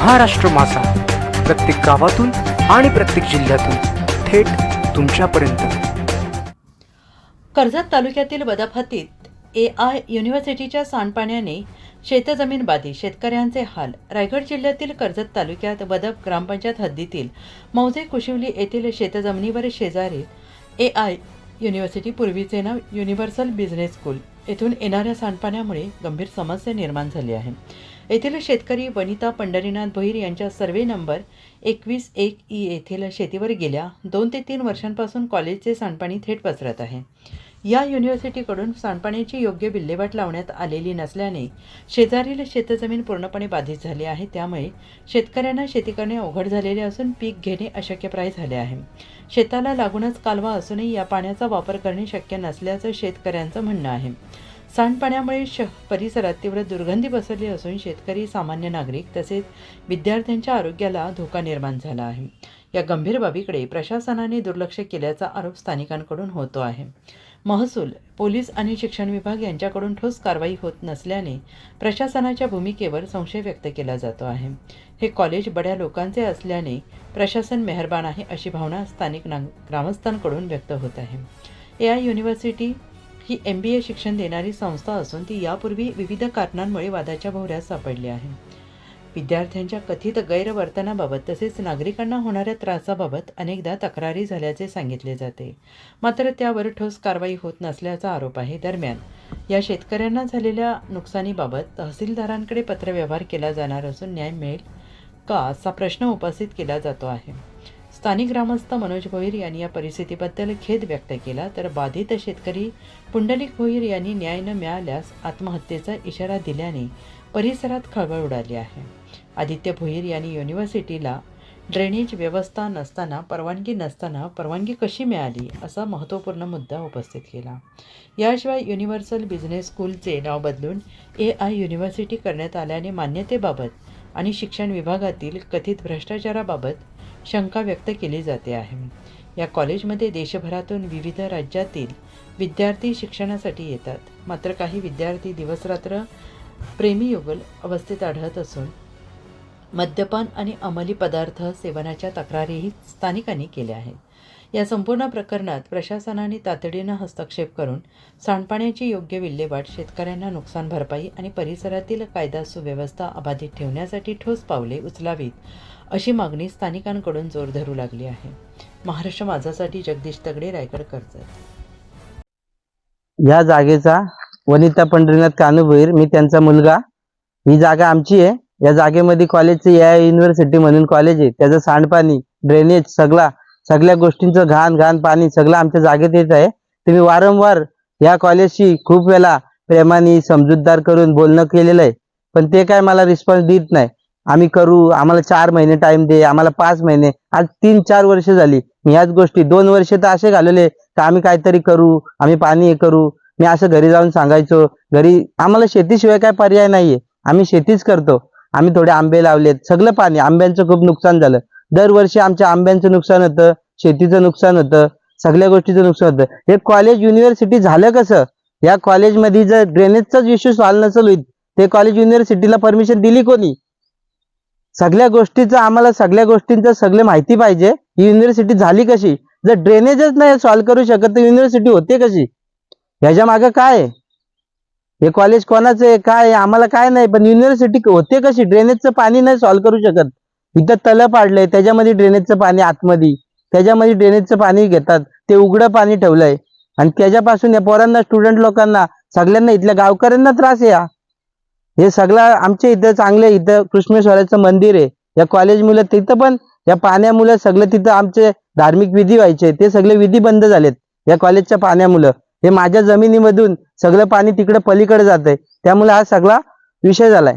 महाराष्ट्र मासा प्रत्येक गावातून आणि प्रत्येक जिल्ह्यातून थेट तुमच्यापर्यंत. कर्जत तालुक्यातील बदाफातीत ए आय युनिव्हर्सिटीच्या सांडपाण्याने शेतजमीन बाधित. शेतकऱ्यांचे हाल. रायगड जिल्ह्यातील कर्जत तालुक्यात बदप ग्रामपंचायत हद्दीतील मौजे कुशिवली येथील शेतजमिनीवर शेजारी ए आय युनिव्हर्सिटी पूर्वीचे नाव युनिव्हर्सल बिझनेस स्कूल येथून येणाऱ्या सांडपाण्यामुळे गंभीर समस्या निर्माण झाली आहे. येथील शेतकरी वनिता पंढरीनाथ भोईर यांच्या सर्वे नंबर एकवीस एक ई येथील शेतीवर गेल्या दोन ते तीन वर्षांपासून कॉलेजचे सांडपाणी थेट पसरत आहे. या युनिव्हर्सिटीकडून सांडपाण्याची योग्य विल्हेवाट लावण्यात आलेली नसल्याने शेजारील शेतजमीन पूर्णपणे बाधित झाली आहे. त्यामुळे शेतकऱ्यांना शेती करणे अवघड झालेले असून पीक घेणे अशक्यप्राय झाले आहे. शेताला लागूनच कालवा असूनही या पाण्याचा वापर करणे शक्य नसल्याचं शेतकऱ्यांचं म्हणणं आहे. सांडपाण्यामुळे श परिसरात तीव्र दुर्गंधी पसरली असून शेतकरी सामान्य नागरिक तसेच विद्यार्थ्यांच्या आरोग्याला धोका निर्माण झाला आहे. या गंभीर बाबीकडे प्रशासनाने दुर्लक्ष केल्याचा आरोप स्थानिकांकडून होतो आहे. महसूल पोलीस आणि शिक्षण विभाग यांच्याकडून ठोस कारवाई होत नसल्याने प्रशासनाच्या भूमिकेवर संशय व्यक्त केला जातो आहे. हे कॉलेज बड्या लोकांचे असल्याने प्रशासन मेहरबान आहे अशी भावना स्थानिक नाग ग्रामस्थांकडून व्यक्त होत आहे. ए आय युनिव्हर्सिटी ही एम बी ए शिक्षण देणारी संस्था असून ती यापूर्वी विविध कारणांमुळे वादाच्या भोवऱ्यात सापडली आहे. विद्यार्थ्यांच्या कथित गैरवर्तनाबाबत तसेच नागरिकांना होणाऱ्या त्रासाबाबत अनेकदा तक्रारी झाल्याचे सांगितले जाते. मात्र त्यावर ठोस कारवाई होत नसल्याचा आरोप आहे. दरम्यान या शेतकऱ्यांना झालेल्या नुकसानीबाबत तहसीलदारांकडे पत्रव्यवहार केला जाणार असून न्याय मिळेल का असा प्रश्न उपस्थित केला जातो आहे. स्थानिक ग्रामस्थ मनोज भोईर यांनी या परिस्थितीबद्दल खेद व्यक्त केला तर बाधित शेतकरी पुंडलिक भोईर यांनी न्याय न मिळाल्यास आत्महत्येचा इशारा दिल्याने परिसरात खळबळ उडाली आहे. आदित्य भोईर यांनी युनिव्हर्सिटीला ड्रेनेज व्यवस्था नसताना परवानगी नसताना परवानगी कशी मिळाली असा महत्त्वपूर्ण मुद्दा उपस्थित केला. याशिवाय युनिव्हर्सल बिझनेस स्कूलचे नाव बदलून ए आय युनिव्हर्सिटी करण्यात आल्याने मान्यतेबाबत आणि शिक्षण विभागातील कथित भ्रष्टाचाराबाबत शंका व्यक्त केली जाते आहे. या कॉलेजमध्ये देशभरातून विविध राज्यातील विद्यार्थी शिक्षणासाठी येतात. मात्र काही विद्यार्थी दिवसरात्र प्रेमीयुगल अवस्थेत आढळत असून मद्यपान आणि अंमली पदार्थ सेवनाच्या तक्रारीही स्थानिकांनी केल्या आहेत. या संपूर्ण प्रकरणात प्रशासनाने तातडीनं हस्तक्षेप करून सांडपाण्याची योग्य विल्हेवाट शेतकऱ्यांना नुकसान भरपाई आणि परिसरातील कायदा सुव्यवस्था अबाधित ठेवण्यासाठी ठोस पावले उचलावीत अशी मागणी स्थानिकांकडून जोर धरू लागली आहे. महाराष्ट्र माझासाठी जगदीश तगडे रायगड कर्जत. या जागेचा वनिता पंढरीनाथ कानुभैर मी त्यांचा मुलगा. ही जागा आमची आहे. या जागेमध्ये कॉलेजचे या युनिव्हर्सिटी म्हणून कॉलेज आहे. त्याचं सांडपाणी ड्रेनेज सगळा सगळ्या गोष्टींचं घाण घाण पाणी सगळं आमच्या जागेत येत आहे. तुम्ही वारंवार या कॉलेजशी खूप वेळा प्रेमाने समजूतदार करून बोलणं केलेलं आहे. पण ते काय मला रिस्पॉन्स देत नाही. आम्ही करू आम्हाला चार महिने टाइम दे आम्हाला पाच महिने. आज तीन चार वर्ष झाली. मी ह्याच गोष्टी दोन वर्ष तर असे घालवले तर आम्ही काहीतरी करू आम्ही पाणी हे करू. मी असं घरी जाऊन सांगायचो घरी आम्हाला शेतीशिवाय काय पर्याय नाहीये. आम्ही शेतीच करतो. आम्ही थोडे आंबे लावलेत सगळं पाणी आंब्यांचं खूप नुकसान झालं. दरवर्षी आमच्या आंब्यांचं नुकसान होतं शेतीचं नुकसान होतं सगळ्या गोष्टीचं नुकसान होतं. हे कॉलेज युनिव्हर्सिटी झालं कसं? या कॉलेजमध्ये जर ड्रेनेजचाच इश्यू सॉल्व्ह नसेल होईल ते कॉलेज युनिव्हर्सिटीला परमिशन दिली कोणी? सगळ्या गोष्टीचं आम्हाला सगळ्या गोष्टींचं सगळं माहिती पाहिजे. ही युनिव्हर्सिटी झाली कशी? जर ड्रेनेजच नाही सॉल्व्ह करू शकत तर युनिव्हर्सिटी होते कशी? ह्याच्या मागे काय आहे? हे कॉलेज कोणाचं आहे? काय आम्हाला काय नाही पण युनिव्हर्सिटी होते कशी? ड्रेनेजचं पाणी नाही सॉल्व्ह करू शकत. इथं तलं पाडलंय त्याच्यामध्ये ड्रेनेजचं पाणी आतमध्ये त्याच्यामध्ये ड्रेनेजचं पाणी घेतात ते उघडं पाणी ठेवलंय. आणि त्याच्यापासून या पोरांना स्टुडंट लोकांना सगळ्यांना इथल्या गावकऱ्यांना त्रास आहे हे. सगळं आमच्या इथं चांगलं इथं कृष्णेश्वराचं मंदिर आहे. या कॉलेज मुलं तिथं पण या पाण्यामुळे सगळं तिथं आमचे धार्मिक विधी व्हायचे ते सगळे विधी बंद झालेत. या कॉलेजच्या पाण्यामुळं हे माझ्या जमिनीमधून सगळं पाणी तिकडे पलीकडे जात आहे त्यामुळे हा सगळा विषय झालाय.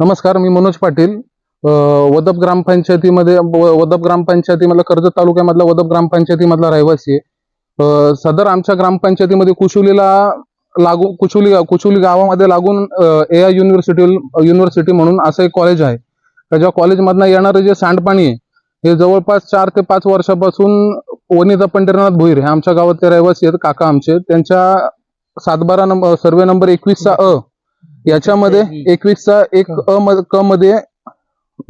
नमस्कार मी मनोज पाटील. वदप ग्रामपंचायतीमध्ये व- वदप ग्रामपंचायतीमधला कर्जत तालुक्यामधला वदप ग्रामपंचायतीमधला रहिवासी आहे. सदर आमच्या ग्रामपंचायतीमध्ये कुशुलीला लागू कुचुली कुचुली गावामध्ये लागून ए आय युनिव्हर्सिटी युनिव्हर्सिटी म्हणून असं एक कॉलेज आहे. त्या ज्या कॉलेजमधनं येणारं जे सांडपाणी आहे हे जवळपास चार ते पाच वर्षापासून वनिता पंढरीनाथ भोईर हे आमच्या गावातले रहिवासी आहेत काका आमचे त्यांच्या सातबारा नंबर सर्वे नंबर एकवीसचा अ याच्यामध्ये एकवीसचा एक अ क मध्ये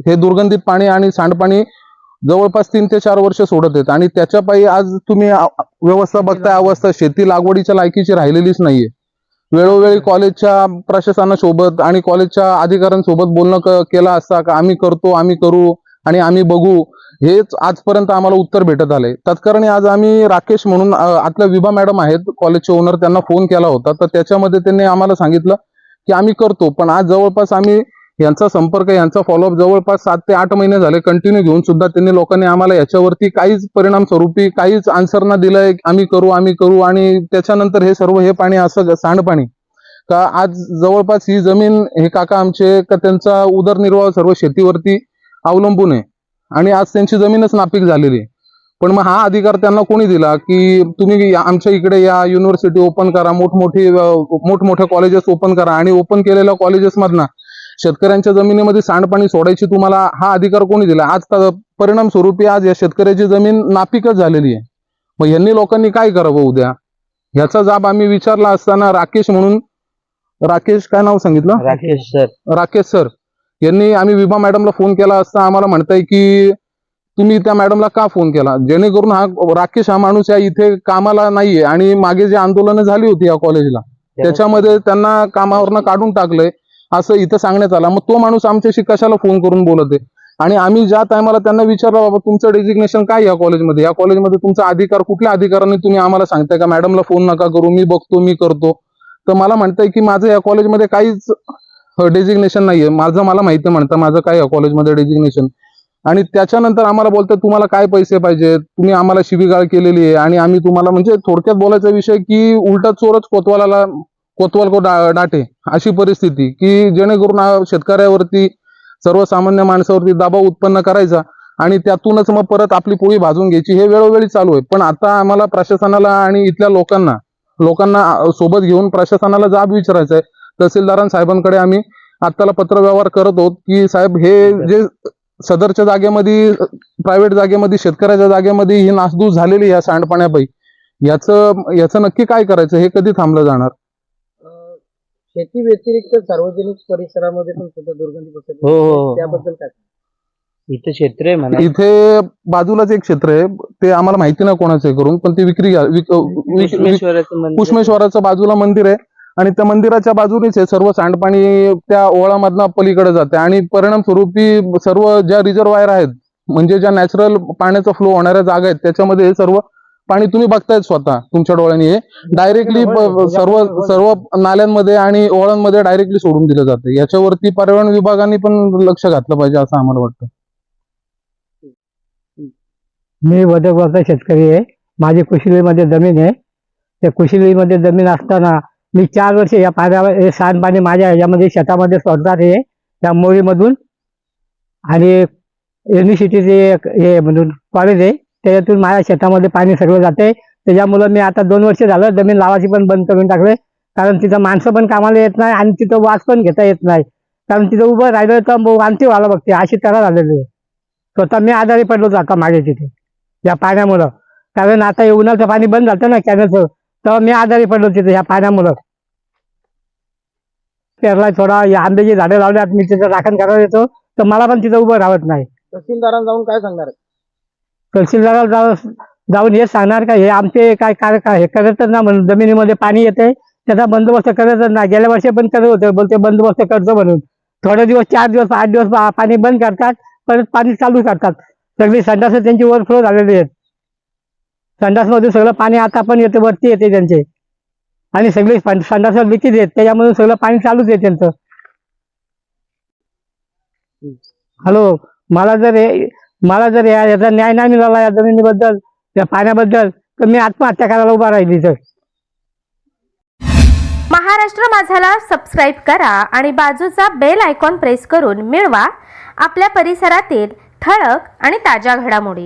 हे दुर्गंधित पाणी आणि सांडपाणी जवळपास तीन ते चार वर्ष सोडत आहेत. आणि त्याच्या पायी आज तुम्ही व्यवस्था बघताय अवस्था शेती लागवडीच्या लायकीची राहिलेलीच नाहीये. वेळोवेळी कॉलेजच्या प्रशासनासोबत आणि कॉलेजच्या अधिकाऱ्यांसोबत बोलणं केलं असता का? आम्ही करतो आम्ही करू आणि आम्ही बघू. हेच आजपर्यंत आम्हाला उत्तर भेटत आलंय. तत्कारणी आज आम्ही राकेश म्हणून आतल्या विभा मॅडम आहेत कॉलेजचे ओनर त्यांना फोन केला होता. तर त्याच्यामध्ये त्यांनी आम्हाला सांगितलं की आम्ही करतो. पण आज जवळपास आम्ही यांचा संपर्क यांचा फॉलोअप जवळपास सात ते आठ महिने झाले. कंटिन्यू घेऊन सुद्धा त्यांनी लोकांनी आम्हाला याच्यावरती काहीच परिणाम स्वरूपी काहीच आन्सर ना दिलंय. आम्ही करू आम्ही करू आणि त्याच्यानंतर हे सर्व हे पाणी असं सांडपाणी. का आज जवळपास ही जमीन हे काका आमचे का त्यांचा उदरनिर्वाह सर्व शेतीवरती अवलंबून आहे. आणि आज त्यांची जमीनच नापीक झालेली आहे. पण मग हा अधिकार त्यांना कोणी दिला की तुम्ही आमच्या इकडे या युनिव्हर्सिटी ओपन करा मोठमोठी अं, मोठमोठे कॉलेजेस ओपन करा आणि ओपन केलेल्या कॉलेजेसमधनं शेतकऱ्यांच्या जमिनीमध्ये सांडपाणी सोडायची तुम्हाला हा अधिकार कोणी दिला? आज परिणाम स्वरूपी आज या शेतकऱ्याची जमीन नापीकच झालेली आहे. मग यांनी लोकांनी काय करावं उद्या? ह्याचा जाब आम्ही विचारला असताना राकेश म्हणून राकेश काय नाव सांगितलं? राकेश सर. राकेश सर. यांनी आम्ही विभा मॅडमला फोन केला असता आम्हाला म्हणताय की तुम्ही त्या मॅडमला का फोन केला? जेणेकरून हा राकेश हा माणूस या इथे कामाला नाहीये आणि मागे जे आंदोलनं झाली होती या कॉलेजला त्याच्यामध्ये त्यांना कामावरनं काढून टाकलंय असं इथं सांगण्यात आलं. मग तो माणूस आमच्याशी कशाला फोन करून बोलत आहे? आणि आम्ही ज्या टायमाला त्यांना विचारलं बाबा तुमचं डेजिग्नेशन काय या कॉलेजमध्ये? या कॉलेजमध्ये तुमचा अधिकार कुठल्या अधिकाराने तुम्ही आम्हाला सांगताय का? मॅडमला फोन नका करू मी बघतो मी करतो. तर मला म्हणताय की माझं या कॉलेजमध्ये काहीच डेजिग्नेशन नाहीये. माझं मला माहिती म्हणतं माझं काय या कॉलेजमध्ये डेजिग्नेशन आणि त्याच्यानंतर आम्हाला बोलतात तुम्हाला काय पैसे पाहिजे? तुम्ही आम्हाला शिबिगाळ केलेली आहे. आणि आम्ही तुम्हाला म्हणजे थोडक्यात बोलायचा विषय की उलटा चोरच कोतवालाला कोतवाल को डा- डाटे अशी परिस्थिती की जेणेकरून शेतकऱ्यावरती सर्वसामान्य माणसावरती दबाव उत्पन्न करायचा आणि त्यातूनच मग परत आपली पोळी भाजून घ्यायची. हे वेळोवेळी चालू आहे. पण आता आम्हाला प्रशासनाला आणि इथल्या लोकांना लोकांना सोबत घेऊन प्रशासनाला जाब विचारायचा आहे. तहसीलदारां साहेबांकडे आम्ही आत्ताला पत्र व्यवहार करत आहोत की साहेब हे जे सदरच्या जागेमध्ये प्रायव्हेट जागेमध्ये शेतकऱ्याच्या जागेमध्ये ही नासधूस झालेली या सांडपाण्यापायी याचं याचं नक्की काय करायचं हे कधी थांबलं जाणार? शेती व्यतिरिक्त सार्वजनिक परिसरामध्ये पण सुद्धा दुर्गंधी पसरली हो, हो, हो. त्याबद्दल काय? इथं क्षेत्र आहे म्हणा. इथे बाजूलाच एक क्षेत्र आहे. ते आम्हाला माहिती नाही कोणाचं आहे करून पण ते विक्री घ्या- विक- विक- विक- कुशमेश्वराचं मंदिर. कुशमेश्वराचं बाजूला मंदिर आहे. आणि त्या मंदिराच्या बाजूनेच हे सर्व सांडपाणी त्या ओळामधनं पलीकडे जाते. आणि परिणाम स्वरूपी सर्व ज्या रिझर्वायर आहेत म्हणजे ज्या नॅचरल पाण्याचा फ्लो होणाऱ्या जागा आहेत त्याच्यामध्ये हे सर्व पाणी तुम्ही बघतायत स्वतः तुमच्या डोळ्यांनी हे. डायरेक्टली सर्व सर्व नाल्यांमध्ये आणि ओळांमध्ये डायरेक्टली सोडून दिलं जातं. याच्यावरती पर्यावरण विभागाने पण लक्ष घातलं पाहिजे असं आम्हाला वाटतं. मी वदकवरचा शेतकरी आहे. माझी कुशिलीमध्ये जमीन आहे. त्या कुशिलीमध्ये जमीन असताना मी चार वर्ष या पाण्यावर हे सांडपाणी माझ्या ह्याच्यामध्ये शेतामध्ये सोडतात हे त्या मोळीमधून. आणि युनिव्हर्सिटीचे एक हे म्हणून कॉलेज आहे त्याच्यातून माझ्या शेतामध्ये पाणी सगळं जाते त्याच्यामुळं मी आता दोन वर्ष झालं जमीन लावायची पण बंद करून टाकले कारण तिथं माणसं पण कामाला येत नाही आणि तिथं वास पण घेता येत नाही. कारण तिथं उभं राहिलं तर वांती व्हायला बघते अशी तरा झालेली आहे. स्वतः मी आजारी पडलो होतो आता मागे तिथे या पाण्यामुळं. कारण आता हे उन्हाचं पाणी बंद झालं ना कॅनलचं तर मी आजारी पडलो तिथे या पाण्यामुळं. पेरला थोडा या आंब्याची झाडं लावल्यात मी तिथं राखण करायला येतो तर मला पण तिथं उभं राहत नाही. तहसीलदारांना जाऊन काय सांगणार तहसीलदाराला जाऊ जाऊन हे सांगणार का हे आमचे काय काय काय हे करतच ना म्हणून जमिनीमध्ये पाणी येते त्याचा बंदोबस्त करतच नाही गेल्या वर्षी पण करत होते बोलते बंदोबस्त करतो म्हणून. थोडे दिवस चार दिवस आठ दिवस पाणी बंद करतात परत पाणी चालू करतात. सगळी संडास त्यांची ओव्हरफ्लो झालेली आहेत. संडासमधून सगळं पाणी आता पण येते वरती येते त्यांचे. आणि सगळे संडास लिखित आहेत त्याच्यामधून सगळं पाणी चालूच आहे त्यांचं. हॅलो मला जर मला जर या- याचा न्याय नाही मिळाला या जमिनीबद्दल या पाण्याबद्दल तर मी आत्महत्या करायला उभा राहिली तर महाराष्ट्र माझाला सबस्क्राईब करा आणि बाजूचा बेल आयकॉन प्रेस करून मिळवा आपल्या परिसरातील ठळक आणि ताज्या घडामोडी.